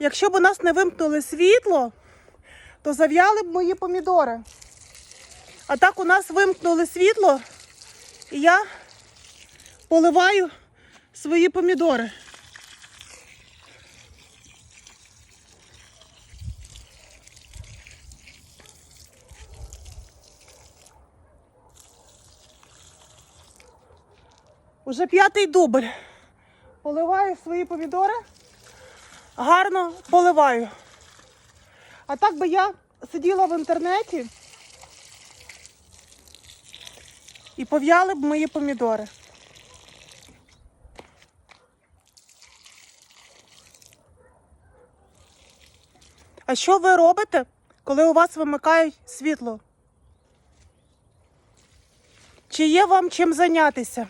Якщо б у нас не вимкнули світло, то зав'яли б мої помідори. А так у нас вимкнули світло, і я поливаю свої помідори. Уже п'ятий дубль. Поливаю свої помідори. Гарно поливаю. А так би я сиділа в інтернеті і пов'яли б мої помідори. А що ви робите, коли у вас вимикають світло? Чи є вам чим зайнятися?